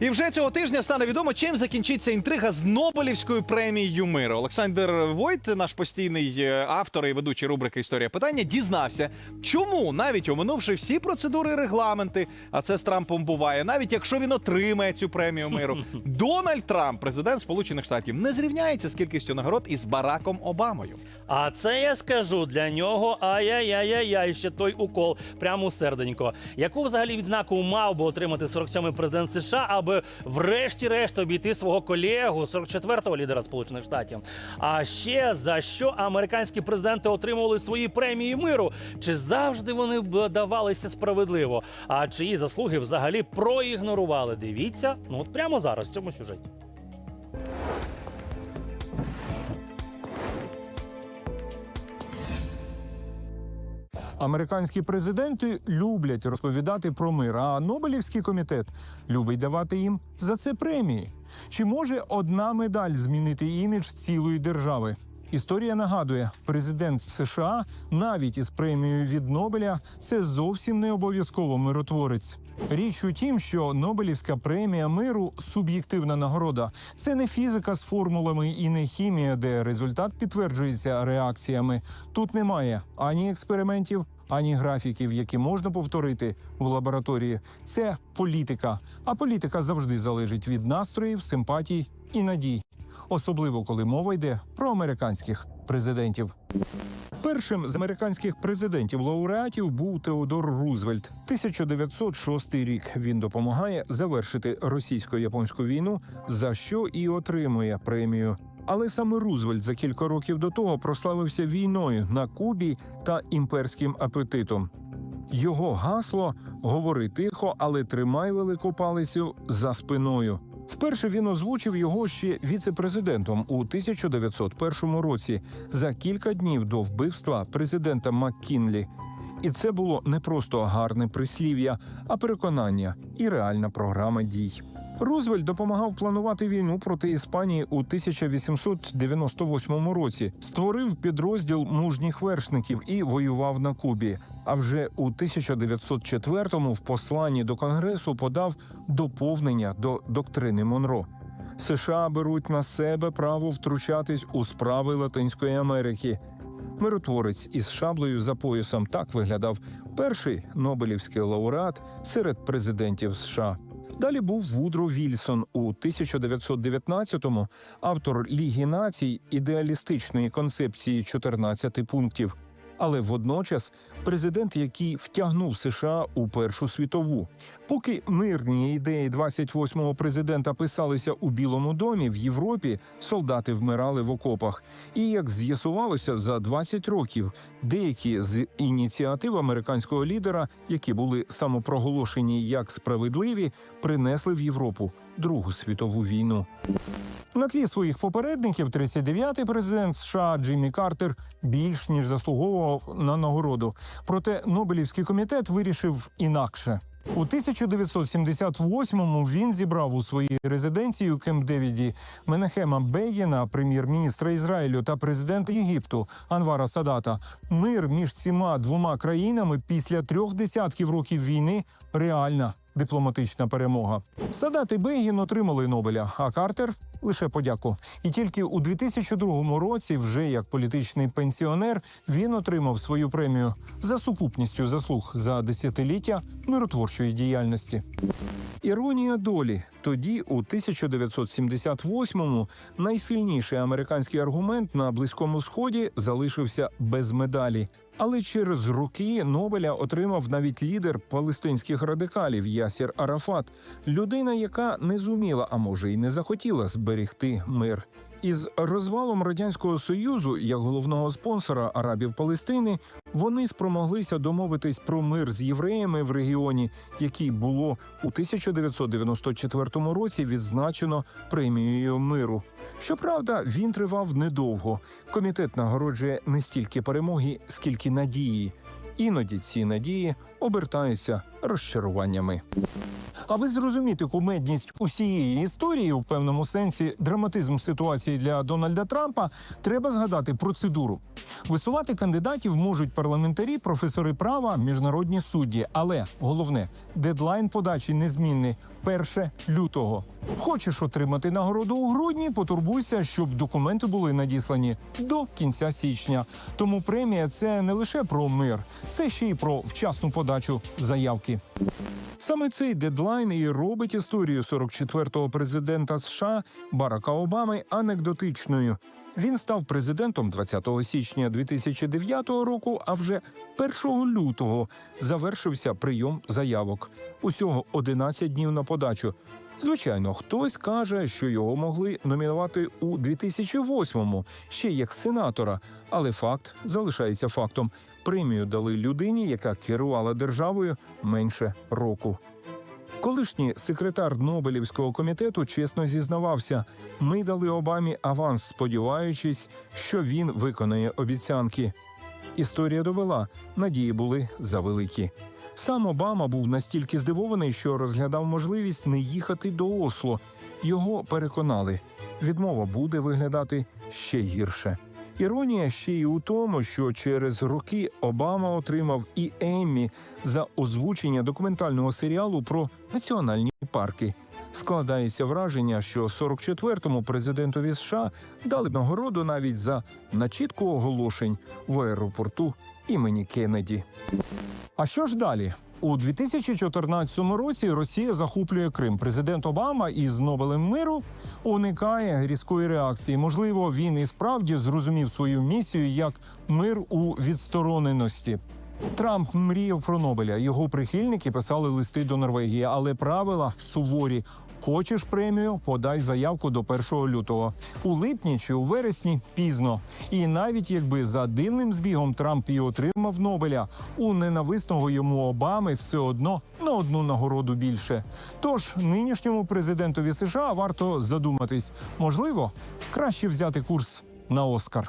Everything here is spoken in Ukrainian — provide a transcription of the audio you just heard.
І вже цього тижня стане відомо, чим закінчиться інтрига з Нобелівською премією миру. Олександр Войт, наш постійний е, автор і ведучий рубрики Історія питання, дізнався, чому навіть оминувши всі процедури і регламенти, а це з Трампом буває, навіть якщо він отримає цю премію миру, Дональд Трамп, президент Сполучених Штатів, не зрівняється з кількістю нагород із Бараком Обамою. А це я скажу для нього. Ай-яй-яй-яй, ще той укол прямо серденько. Яку взагалі відзнаку мав би отримати 47-й президент США, аби врешті-решт обійти свого колегу, 44-го лідера Сполучених Штатів? А ще за що американські президенти отримували свої премії миру? Чи завжди вони б давалися справедливо? А чиї заслуги взагалі проігнорували? Дивіться, ну от прямо зараз в цьому сюжеті. Американські президенти люблять розповідати про мир, а Нобелівський комітет любить давати їм за це премії. Чи може одна медаль змінити імідж цілої держави? Історія нагадує, президент США навіть із премією від Нобеля це зовсім не обов'язково миротворець. Річ у тім, що Нобелівська премія миру суб'єктивна нагорода. Це не фізика з формулами і не хімія, де результат підтверджується реакціями. Тут немає ані експериментів, ані графіків, які можна повторити в лабораторії. Це політика. А політика завжди залежить від настроїв, симпатій і надій, особливо коли мова йде про американських президентів. Першим з американських президентів лауреатів був Теодор Рузвельт. 1906 рік він допомагає завершити російсько-японську війну, за що і отримує премію. Але саме Рузвельт за кілька років до того прославився війною на Кубі та імперським апетитом. Його гасло говори тихо, але тримай велику палицю за спиною. Вперше він озвучив його ще віце-президентом у 1901 році за кілька днів до вбивства президента Маккінлі. І це було не просто гарне прислів'я, а переконання і реальна програма дій. Рузвельт допомагав планувати війну проти Іспанії у 1898 році, створив підрозділ мужніх вершників і воював на Кубі. А вже у 1904-му в посланні до Конгресу подав доповнення до доктрини Монро. США беруть на себе право втручатись у справи Латинської Америки. Миротворець із шаблею за поясом так виглядав перший Нобелівський лауреат серед президентів США. Далі був Вудро Вільсон у 1919-му, автор Ліги націй ідеалістичної концепції 14 пунктів, але водночас президент, який втягнув США у Першу світову. Поки мирні ідеї 28-го президента писалися у Білому домі в Європі, солдати вмирали в окопах. І як з'ясувалося за 20 років, деякі з ініціатив американського лідера, які були самопроголошені як справедливі, принесли в Європу Другу світову війну. На тлі своїх попередників 39-й президент США Джиммі Картер більш ніж заслуговував на нагороду. Проте Нобелівський комітет вирішив інакше. У 1978-му він зібрав у своїй резиденції у Кемп-Девіді Менахема Бегіна, прем'єр-міністра Ізраїлю та президента Єгипту Анвара Садата. Мир між цими двома країнами після трьох десятків років війни реальна дипломатична перемога. Садат і Бегін отримали Нобеля, а Картер лише подяку. І тільки у 2002 році, вже як політичний пенсіонер, він отримав свою премію за сукупністю заслуг за десятиліття миротворчої діяльності. Іронія долі тоді, у 1978-му, найсильніший американський аргумент на близькому сході залишився без медалі. Але через роки Нобеля отримав навіть лідер палестинських радикалів Ясір Арафат, людина, яка не зуміла, а може й не захотіла зберегти мир. Із розвалом радянського союзу, як головного спонсора арабів Палестини, вони спромоглися домовитись про мир з євреями в регіоні, який було у 1994 році відзначено премією миру. Щоправда, він тривав недовго. Комітет нагороджує не стільки перемоги, скільки надії. Іноді ці надії обертаються розчаруваннями. Аби зрозуміти кумедність усієї історії, у певному сенсі драматизм ситуації для Дональда Трампа, треба згадати процедуру. Висувати кандидатів можуть парламентарі, професори права, міжнародні судді. Але головне, дедлайн подачі незмінний 1 лютого. Хочеш отримати нагороду у грудні, потурбуйся, щоб документи були надіслані до кінця січня. Тому премія це не лише про мир, це ще й про вчасну подачу заявки. Саме цей дедлайн і робить історію 44-го президента США Барака Обами анекдотичною. Він став президентом 20 січня 2009 року, а вже 1 лютого завершився прийом заявок. Усього 11 днів на подачу. Звичайно, хтось каже, що його могли номінувати у 2008-му, ще як сенатора, але факт залишається фактом. Премію дали людині, яка керувала державою менше року. Колишній секретар Нобелівського комітету чесно зізнавався: ми дали Обамі аванс, сподіваючись, що він виконає обіцянки. Історія довела, надії були завеликі. Сам Обама був настільки здивований, що розглядав можливість не їхати до Осло. Його переконали, відмова буде виглядати ще гірше. Іронія ще й у тому, що через роки Обама отримав і Еммі за озвучення документального серіалу про національні парки. Складається враження, що 44-му президентові США дали нагороду навіть за начітку оголошень в аеропорту імені Кеннеді. А що ж далі? У 2014 році Росія захоплює Крим. Президент Обама із Нобелем миру уникає різкої реакції. Можливо, він і справді зрозумів свою місію як мир у відстороненості. Трамп мріяв про Нобеля. Його прихильники писали листи до Норвегії, але правила суворі. Хочеш премію, подай заявку до 1 лютого. У липні чи у вересні пізно. І навіть якби за дивним збігом Трамп і отримав Нобеля, у ненависного йому Обами все одно на одну нагороду більше. Тож нинішньому президентові США варто задуматись, можливо, краще взяти курс на Оскар.